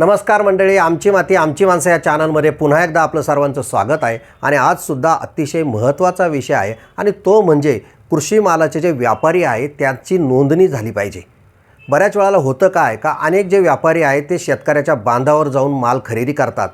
नमस्कार मंडळी आमची माती आमची माणसं या चॅनलमध्ये पुन्हा एकदा आपलं सर्वांचं स्वागत आहे. आणि आजसुद्धा अतिशय महत्त्वाचा विषय आहे आणि तो म्हणजे कृषी मालाचे जे व्यापारी आहेत त्यांची नोंदणी झाली पाहिजे. बऱ्याच वेळाला होतं काय का अनेक जे व्यापारी आहेत ते शेतकऱ्याच्या बांधावर जाऊन माल खरेदी करतात.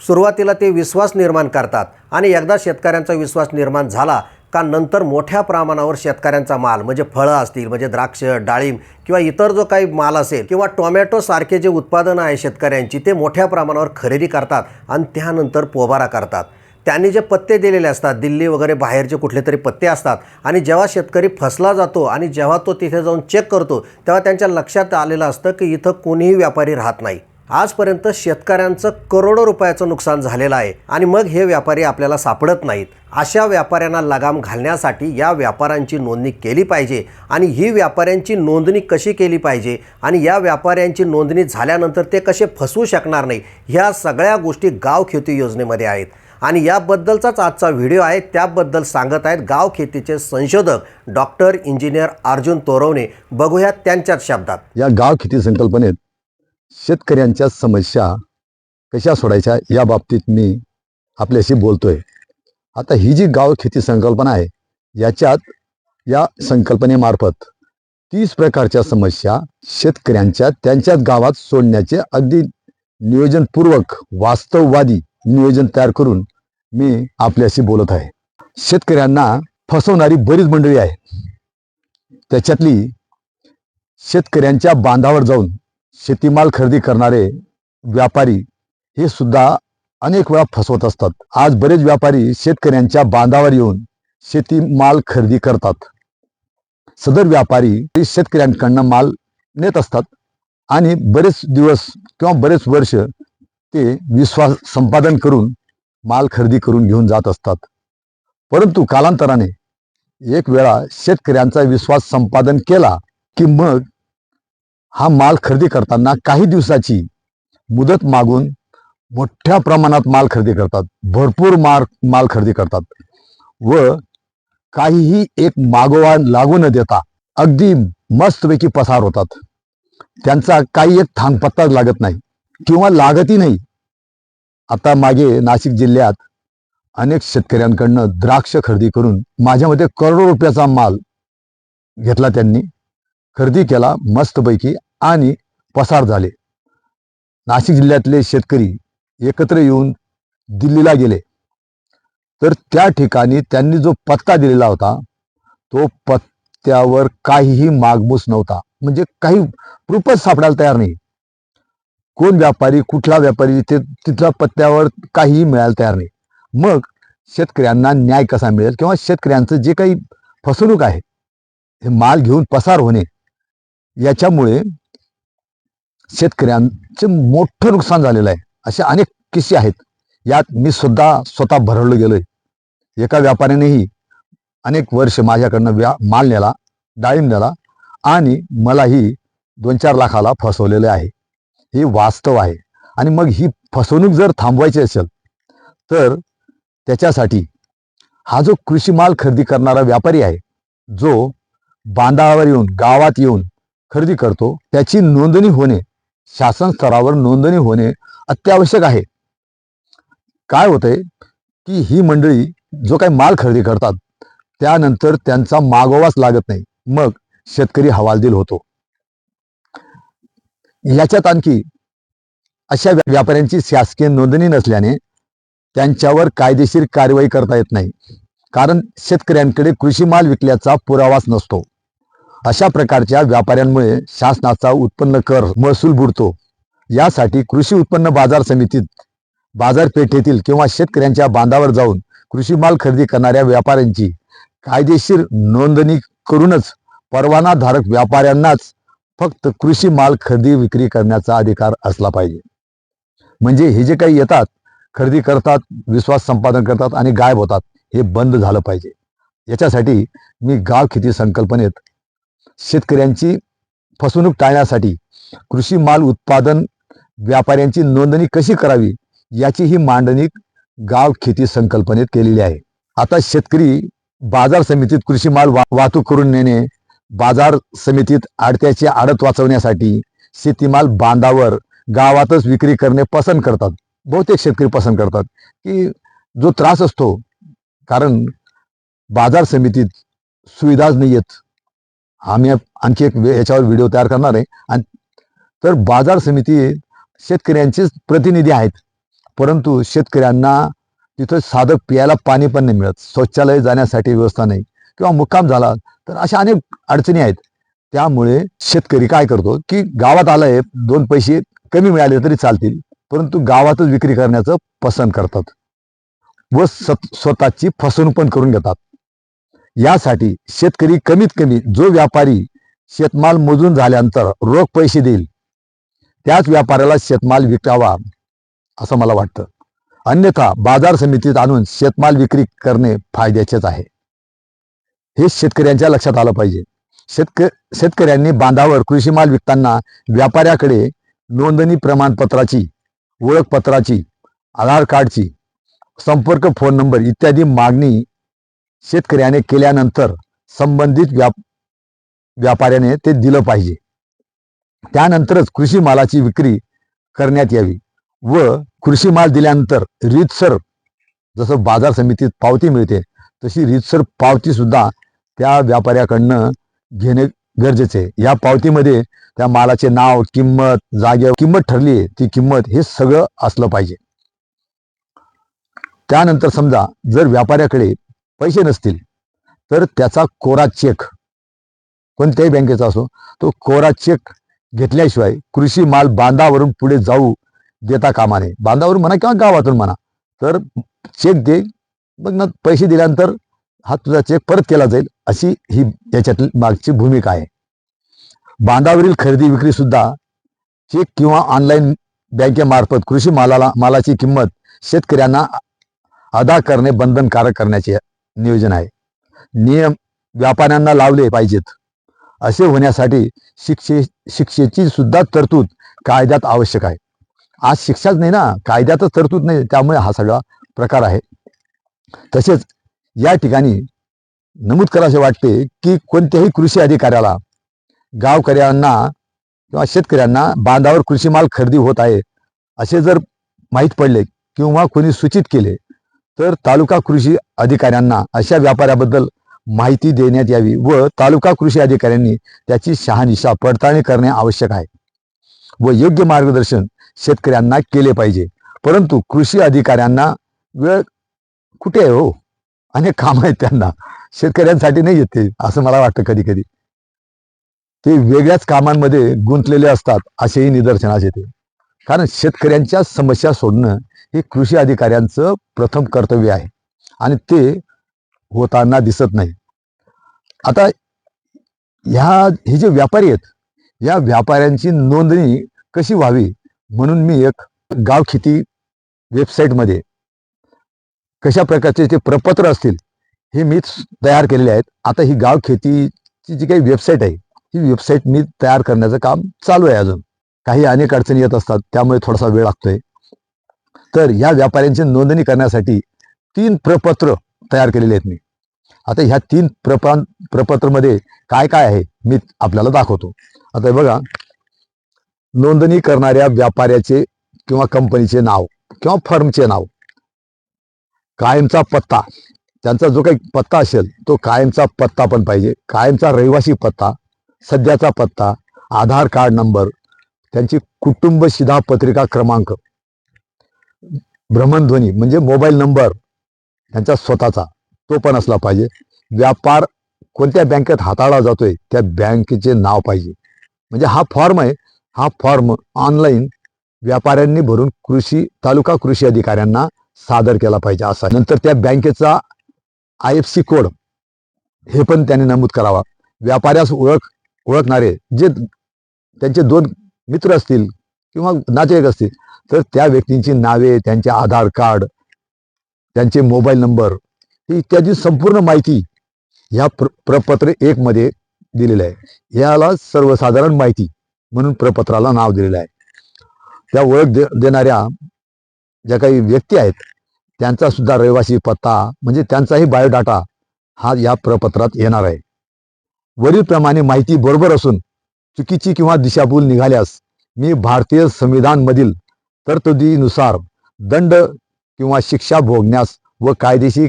सुरुवातीला ते विश्वास निर्माण करतात आणि एकदा शेतकऱ्यांचा विश्वास निर्माण झाला का नंतर मोठ्या प्रमाणावर शेतकऱ्यांचा माल म्हणजे फळं असतील म्हणजे द्राक्ष डाळिंब किंवा इतर जो काही माल असेल किंवा टोमॅटो सारखे जे उत्पादनं आहे शेतकऱ्यांची ते मोठ्या प्रमाणावर खरेदी करतात आणि त्यानंतर पोबारा करतात. त्यांनी जे पत्ते दिलेले असतात दिल्ली वगैरे बाहेरचे कुठले तरी पत्ते असतात आणि जेव्हा शेतकरी फसला जातो आणि जेव्हा तो तिथे जाऊन चेक करतो तेव्हा त्यांच्या लक्षात आलेलं असतं की इथं कोणीही व्यापारी राहत नाही. आजपर्यंत शेतकऱ्यांचं करोडो रुपयाचं नुकसान झालेलं आहे आणि मग हे व्यापारी आपल्याला सापडत नाहीत. अशा व्यापाऱ्यांना लगाम घालण्यासाठी या व्यापाऱ्यांची नोंदणी केली पाहिजे आणि ही व्यापाऱ्यांची नोंदणी कशी केली पाहिजे आणि या व्यापाऱ्यांची नोंदणी झाल्यानंतर ते कसे फसवू शकणार नाही ह्या सगळ्या गोष्टी गाव खेती योजनेमध्ये आहेत. आणि याबद्दलचाच आजचा व्हिडिओ आहे त्याबद्दल सांगत आहेत गाव खेतीचे संशोधक डॉक्टर इंजिनियर अर्जुन तोरवणे. बघूया त्यांच्याच शब्दात. या गाव खेती संकल्पनेत शेतकऱ्यांच्या समस्या कशा सोडायच्या या बाबतीत मी आपल्याशी बोलतोय. आता ही जी गाव खेती संकल्पना आहे याच्यात या संकल्पनेमार्फत तीस प्रकारच्या समस्या शेतकऱ्यांच्या त्यांच्याच गावात सोडण्याचे अगदी नियोजनपूर्वक वास्तववादी नियोजन तयार करून मी आपल्याशी बोलत आहे. शेतकऱ्यांना फसवणारी बरीच मंडळी आहे त्याच्यातली शेतकऱ्यांच्या बांधावर जाऊन शेतीमाल खरेदी करणारे व्यापारी हे सुद्धा अनेक वेळा फसवत असतात. आज बरेच व्यापारी शेतकऱ्यांच्या बांधावर येऊन शेतीमाल खरेदी करतात. सदर व्यापारी शेतकऱ्यांकडनं माल नेत असतात आणि बरेच दिवस किंवा बरेच वर्ष ते विश्वास संपादन करून माल खरेदी करून घेऊन जात असतात. परंतु कालांतराने एक वेळा शेतकऱ्यांचा विश्वास संपादन केला की मग हा माल खरेदी करताना काही दिवसाची मुदत मागून मोठ्या प्रमाणात माल खरेदी करतात. भरपूर माल माल खरेदी करतात. व काहीही एक मागोवा लागू न देता अगदी मस्तपैकी पसार होतात. त्यांचा काही एक थांगपत्ता लागत नाही किंवा लागतही नाही. आता मागे नाशिक जिल्ह्यात अनेक शेतकऱ्यांकडनं द्राक्ष खरेदी करून माझ्यामध्ये करोडो रुपयाचा माल घेतला त्यांनी. खरेदी केला मस्तपैकी आणि पसार झाले. नाशिक जिल्ह्यातले शेतकरी एकत्र येऊन दिल्लीला गेले. तर त्या ठिकाणी त्यांनी जो पत्ता दिलेला होता तो पत्त्यावर काहीही मागमूस नव्हता. म्हणजे काही प्रूफच सापडायला तयार नाही. कोण व्यापारी कुठला व्यापारी ते तिथल्या पत्त्यावर काहीही मिळायला तयार नाही. मग शेतकऱ्यांना न्याय कसा मिळेल किंवा शेतकऱ्यांचं जे काही फसवणूक आहे हे माल घेऊन पसार होणे याच्यामुळे शेतकऱ्यांचे मोठं नुकसान झालेलं आहे. असे अनेक किस्से आहेत. यात मी सुद्धा स्वतः भरवलो गेलोय. एका व्यापाऱ्यानेही अनेक वर्ष माझ्याकडनं व्या माल नेला डाळिंब नेला आणि मलाही दोन चार लाखाला फसवलेलं आहे. हे वास्तव आहे. आणि मग ही फसवणूक जर थांबवायची असेल तर त्याच्यासाठी हा जो कृषी माल खरेदी करणारा व्यापारी आहे जो बांधावर येऊन गावात येऊन खरेदी करतो त्याची नोंदणी होणे शासन स्तरावर नोंदणी होणे अत्यावश्यक आहे. काय होतंय की ही मंडळी जो काही माल खरेदी करतात त्यानंतर त्यांचा मागोवाच लागत नाही. मग शेतकरी हवालदिल होतो. याच्यात आणखी अशा व्यापाऱ्यांची शासकीय नोंदणी नसल्याने त्यांच्यावर कायदेशीर कारवाई करता येत नाही. कारण शेतकऱ्यांकडे कृषी माल विकल्याचा पुरावाच नसतो. अशा प्रकारच्या व्यापाऱ्यांमुळे शासनाचा उत्पन्न कर महसूल बुडतो. यासाठी कृषी उत्पन्न बाजार समितीत बाजारपेठेतील किंवा शेतकऱ्यांच्या बांधावर जाऊन कृषी माल खरेदी करणाऱ्या व्यापाऱ्यांची कायदेशीर नोंदणी करूनच परवानाधारक व्यापाऱ्यांनाच फक्त कृषी माल खरेदी विक्री करण्याचा अधिकार असला पाहिजे. म्हणजे हे जे काही येतात खरेदी करतात विश्वास संपादन करतात आणि गायब होतात हे बंद झालं पाहिजे. याच्यासाठी मी गाव खेती संकल्पनेत शेतकऱ्यांची फसवणूक टाळण्यासाठी कृषी माल उत्पादन व्यापाऱ्यांची नोंदणी कशी करावी याची ही मांडणी गाव खेती संकल्पनेत केलेली आहे. आता शेतकरी बाजार समितीत कृषी माल वा- वाहतूक करून नेणे बाजार समितीत आडत्याची आडत वाचवण्यासाठी शेतीमाल बांधावर गावातच विक्री करणे पसंत करतात. बहुतेक शेतकरी पसंत करतात की जो त्रास असतो कारण बाजार समितीत सुविधाच नाही येत आम्ही आणखी एक याच्यावर व्हिडिओ तयार करणार आहे. आणि तर बाजार समिती शेतकऱ्यांचेच प्रतिनिधी आहेत. परंतु शेतकऱ्यांना तिथं साधं प्यायला पाणी पण नाही मिळत. शौचालय जाण्यासाठी व्यवस्था नाही. किंवा मुक्काम झाला तर अशा अनेक अडचणी आहेत. त्यामुळे शेतकरी काय करतो की गावात आलाय दोन पैसे कमी मिळाले तरी चालतील. परंतु गावातच विक्री करण्याचं पसंत करतात. व स्वतःची फसवणूक पण करून घेतात. यासाठी शेतकरी कमीत कमी जो व्यापारी शेतमाल मोजून झाल्यानंतर रोख पैसे देईल त्याच व्यापाऱ्याला शेतमाल विकावा असं मला वाटतं. अन्यथा बाजार समितीत आणून शेतमाल विक्री करणे फायद्याचेच आहे. हे शेतकऱ्यांच्या लक्षात आलं पाहिजे. शेतक शेतकऱ्यांनी बांधावर कृषी माल विकताना व्यापाऱ्याकडे नोंदणी प्रमाणपत्राची ओळखपत्राची आधार कार्डची संपर्क फोन नंबर इत्यादी मागणी शेतकऱ्याने केल्यानंतर संबंधित व्याप व्यापाऱ्याने ते दिलं पाहिजे. त्यानंतरच कृषी मालाची विक्री करण्यात यावी व कृषी माल दिल्यानंतर रीतसर जसं बाजार समितीत पावती मिळते तशी रीतसर पावती सुद्धा त्या व्यापाऱ्याकडनं घेणे गरजेचे आहे. या पावतीमध्ये त्या मालाचे नाव किंमत जागे किंमत ठरली आहे ती किंमत हे सगळं असलं पाहिजे. त्यानंतर समजा जर व्यापाऱ्याकडे पैसे नसतील तर त्याचा कोरा चेक कोणत्याही बँकेचा असो तो कोरा चेक घेतल्याशिवाय कृषी माल बांधावरून पुढे जाऊ देता कामा नये. बांधावरून म्हणा किंवा गावातून म्हणा तर चेक दे मग ना पैसे दिल्यानंतर हा तुझा चेक परत केला जाईल अशी ही याच्यातली मागची भूमिका आहे. बांधावरील खरेदी विक्री सुद्धा चेक किंवा ऑनलाईन बँकेमार्फत कृषी मालाला मालाची किंमत शेतकऱ्यांना अदा करणे बंधनकारक करण्याचे नियोजन आहे. नियम व्यापाऱ्यांना लावले पाहिजेत. असे होण्यासाठी शिक्षे शिक्षेची सुद्धा तरतूद कायद्यात आवश्यक आहे. आज शिक्षाच नाही ना कायद्यातच तरतूद नाही त्यामुळे हा सगळा प्रकार आहे. तसेच या ठिकाणी नमूद करायचे वाटते की कोणत्याही कृषी अधिकाऱ्याला गावकऱ्यांना किंवा शेतकऱ्यांना बांधावर कृषी माल खरेदी होत आहे असे जर माहीत पडले किंवा कोणी सूचित केले तर तालुका कृषी अधिकाऱ्यांना अशा व्यापाऱ्याबद्दल माहिती देण्यात यावी व तालुका कृषी अधिकाऱ्यांनी त्याची शहानिशा पडताळणी करणे आवश्यक आहे व योग्य मार्गदर्शन शेतकऱ्यांना केले पाहिजे. परंतु कृषी अधिकाऱ्यांना वेळ कुठे आहे हो? अनेक काम आहेत त्यांना. शेतकऱ्यांसाठी नाही येते असं मला वाटतं कधी कधी ते वेगळ्याच कामांमध्ये गुंतलेले असतात असेही निदर्शनास येते. कारण शेतकऱ्यांच्या समस्या सोडणं हे कृषी अधिकाऱ्यांचं प्रथम कर्तव्य आहे. आणि ते होताना दिसत नाही. आता ह्या हे जे व्यापारी आहेत या व्यापाऱ्यांची नोंदणी कशी व्हावी? म्हणून मी एक गावखेती वेबसाईटमध्ये कशा प्रकारचे जे प्रपत्र असतील हे मी तयार केलेले आहेत. आता ही गावखेतीची जी काही वेबसाईट आहे ही वेबसाईट मी तयार करण्याचं काम चालू आहे अजून. काही अनेक अडचणी येत असतात त्यामुळे थोडासा वेळ लागतोय. तर या व्यापाऱ्यांची नोंदणी करण्यासाठी तीन प्रपत्र तयार केलेले आहेत मी. आता ह्या तीन प्रपा प्रपत्रमध्ये काय काय आहे मी आपल्याला दाखवतो. आता हे बघा नोंदणी करणाऱ्या व्यापाऱ्याचे किंवा कंपनीचे नाव किंवा फर्मचे नाव. कायमचा पत्ता. त्यांचा जो काही पत्ता असेल तो कायमचा पत्ता पण पाहिजे. कायमचा रहिवासी पत्ता सध्याचा पत्ता आधार कार्ड नंबर त्यांची कुटुंब शिधापत्रिका क्रमांक. भ्रमणध्वनी म्हणजे मोबाईल नंबर त्यांचा स्वतःचा तो पण असला पाहिजे. व्यापार कोणत्या बँकेत हाताळला जातोय त्या बँकेचे नाव पाहिजे. म्हणजे हा फॉर्म आहे हा फॉर्म ऑनलाईन व्यापाऱ्यांनी भरून कृषी तालुका कृषी अधिकाऱ्यांना सादर केला पाहिजे असा. नंतर त्या बँकेचा आय एफ सी कोड हे पण त्यांनी नमूद करावा. व्यापाऱ्यास ओळख ओळखणारे जे त्यांचे दोन मित्र असतील किंवा नातेवाईक असतील तर त्या व्यक्तींची नावे त्यांचे आधार कार्ड त्यांचे मोबाईल नंबर ही इत्यादी संपूर्ण माहिती ह्या प्र प्रपत्र एक मध्ये दिलेलं आहे. याला सर्वसाधारण माहिती म्हणून प्रपत्राला नाव दिलेलं आहे. त्या ओळख दे देणाऱ्या ज्या काही व्यक्ती आहेत त्यांचा सुद्धा रहिवासी पत्ता म्हणजे त्यांचाही बायोडाटा हा या प्रपत्रात येणार आहे. वरीलप्रमाणे माहिती बरोबर असून चुकीची किंवा दिशाभूल निघाल्यास मी भारतीय संविधानमधील तरतुदीनुसार दंड किंवा शिक्षा भोगण्यास व कायदेशीर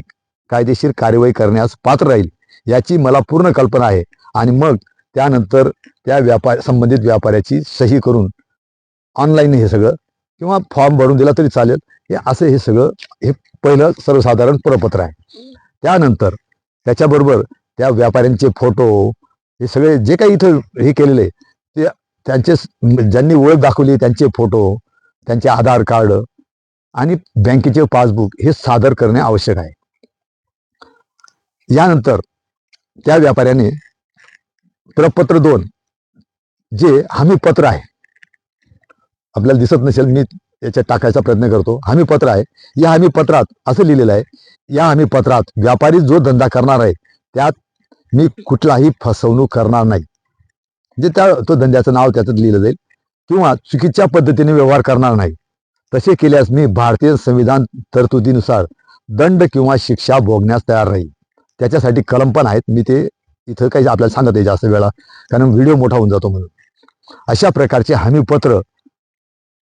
कायदेशीर कार्यवाही करण्यास पात्र राहील याची मला पूर्ण कल्पना आहे. आणि मग त्यानंतर त्या व्यापार संबंधित व्यापाऱ्याची सही करून ऑनलाईन हे सगळं किंवा फॉर्म भरून दिला तरी चालेल. हे असं हे सगळं हे पहिलं सर्वसाधारण प्रपत्र आहे. त्यानंतर त्याच्याबरोबर त्या व्यापाऱ्यांचे फोटो हे सगळे जे काही इथं हे केलेले आहे, ते त्यांचे ज्यांनी ओळख दाखवली त्यांचे फोटो त्यांचे आधार कार्ड आणि बँकेचे पासबुक हे सादर करणे आवश्यक आहे. यानंतर त्या व्यापाऱ्याने प्रपत्र दोन जे हमी पत्र आहे आपल्याला दिसत नसेल मी याच्यात टाकायचा प्रयत्न करतो. हमी पत्र आहे या हमी पत्रात असं लिहिलेलं आहे या हमी पत्रात व्यापारी जो धंदा करणार आहे त्यात मी कुठलाही फसवणूक करणार नाही. म्हणजे त्या तो धंद्याचं नाव त्याच्यात लिहिलं जाईल. किंवा चुकीच्या पद्धतीने व्यवहार करणार नाही. तसे केल्यास मी भारतीय संविधान तरतुदीनुसार दंड किंवा शिक्षा भोगण्यास तयार राहील. त्याच्यासाठी कलम पण आहेत. मी ते इथं काही आपल्याला सांगत आहे जास्त वेळा. कारण व्हिडिओ मोठा होऊन जातो म्हणून. अशा प्रकारचे हमीपत्र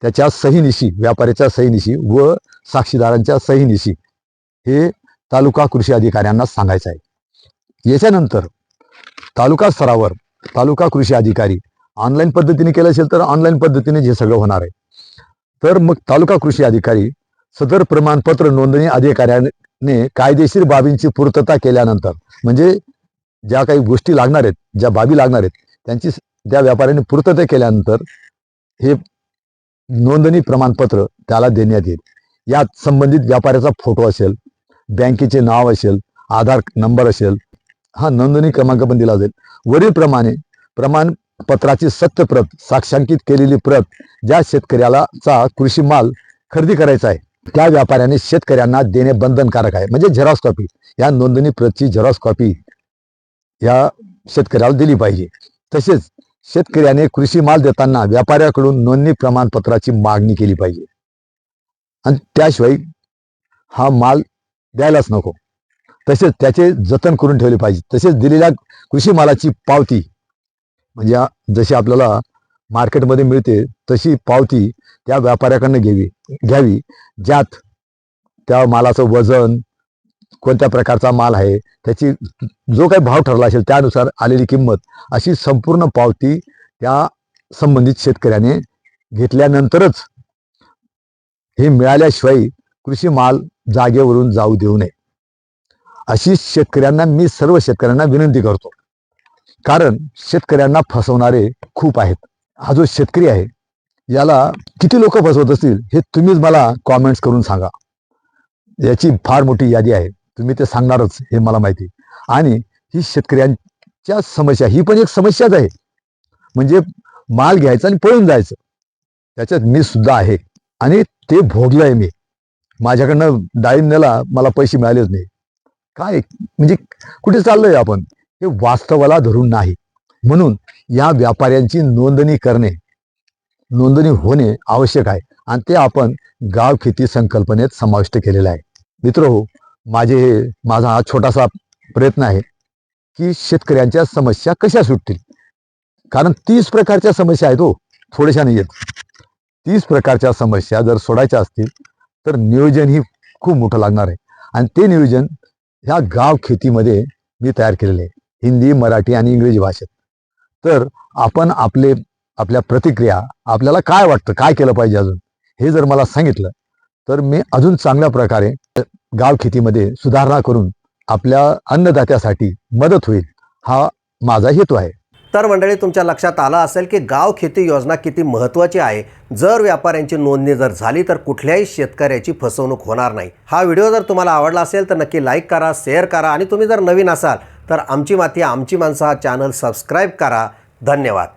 त्याच्या सहीनिशी व्यापाऱ्याच्या सहीनिशी व साक्षीदारांच्या सहीनिशी हे तालुका कृषी अधिकाऱ्यांना सांगायचं आहे. याच्यानंतर तालुका स्तरावर तालुका कृषी अधिकारी ऑनलाईन पद्धतीने केलं असेल तर ऑनलाईन पद्धतीने हे सगळं होणार आहे. तर मग तालुका कृषी अधिकारी सदर प्रमाणपत्र नोंदणी अधिकाऱ्याने कायदेशीर बाबींची पूर्तता केल्यानंतर म्हणजे ज्या काही गोष्टी लागणार आहेत ज्या बाबी लागणार आहेत त्यांची त्या व्यापाऱ्याने पूर्तता केल्यानंतर हे नोंदणी प्रमाणपत्र त्याला देण्यात येईल. यात संबंधित व्यापाऱ्याचा फोटो असेल बँकेचे नाव असेल आधार नंबर असेल हा नोंदणी क्रमांक पण दिला जाईल. वरील प्रमाणे सत्य प्रत साक्षांकित केलेली प्रत ज्या शेतकऱ्याला चा कृषी माल खरेदी करायचा आहे त्या व्यापाऱ्याने शेतकऱ्यांना देणे बंधनकारक आहे. म्हणजे झेरॉक्स कॉपी या नोंदणी प्रतची झेरॉक्स कॉपी या शेतकऱ्याला दिली पाहिजे. तसेच शेतकऱ्याने कृषी माल देताना व्यापाऱ्याकडून नोंदणी प्रमाणपत्राची मागणी केली पाहिजे. आणि त्याशिवाय हा माल द्यायलाच नको. तसेच त्याचे जतन करून ठेवले पाहिजे. तसेच दिलेल्या कृषी मालाची पावती म्हणजे जशी आपल्याला मार्केटमध्ये मिळते तशी पावती त्या व्यापाऱ्याकडनं घ्यावी घ्यावी ज्यात त्या मालाचं वजन कोणत्या प्रकारचा माल आहे त्याची जो काही भाव ठरला असेल त्यानुसार आलेली किंमत अशी संपूर्ण पावती त्या संबंधित शेतकऱ्याने घेतल्यानंतरच हे मिळाल्याशिवाय कृषी माल जागेवरून जाऊ देऊ नये. अशी शेतकऱ्यांना मी सर्व शेतकऱ्यांना विनंती करतो. कारण शेतकऱ्यांना फसवणारे खूप आहेत. हा जो शेतकरी आहे याला किती लोक फसवत असतील हे तुम्हीच मला कॉमेंट्स करून सांगा. याची फार मोठी यादी आहे. तुम्ही ते सांगणारच हे मला माहिती आणि ही शेतकऱ्यांच्या समस्या ही पण एक समस्याच आहे. म्हणजे माल घ्यायचा आणि पळून जायचं. त्याच्यात मी सुद्धा आहे. आणि ते भोगलंय मी. माझ्याकडनं डाळिंब नेला मला पैसे मिळालेच नाही. काय? म्हणजे कुठे चाललोय आपण? हे वास्तवाला धरून नाही. म्हणून या व्यापाऱ्यांची नोंदणी करणे नोंदणी होणे आवश्यक आहे आणि ते आपण गाव खेती संकल्पनेत समाविष्ट केलेलं आहे. मित्र हो माझे हे माझा हा छोटासा प्रयत्न आहे की शेतकऱ्यांच्या समस्या कशा सुटतील? कारण तीस प्रकारच्या समस्या आहेत हो थोड्याशा नाही आहेत. तीस प्रकारच्या समस्या जर सोडायच्या असतील तर नियोजन ही खूप मोठं लागणार आहे. आणि ते नियोजन ह्या गाव खेतीमध्ये मी तयार केलेले आहे. हिंदी मराठी आणि इंग्रजी भाषेत. तर आपण आपले आपल्या प्रतिक्रिया आपल्याला काय वाटतं काय केलं पाहिजे अजून हे जर मला सांगितलं तर मी अजून चांगल्या प्रकारे गाव खेतीमध्ये सुधारणा करून आपल्या अन्नदात्यासाठी मदत होईल हा माझा हेतू आहे. तर मंडळी तुमच्या लक्षात आलं असेल की गाव खेती योजना किती महत्त्वाची आहे. जर व्यापाऱ्यांची नोंदणी जर झाली तर कुठल्याही शेतकऱ्याची फसवणूक होणार नाही. हा व्हिडिओ जर तुम्हाला आवडला असेल तर नक्की लाईक करा शेअर करा आणि तुम्ही जर नवीन असाल तर आमची माती आमची माणसं हा चॅनल सबस्क्राईब करा. धन्यवाद.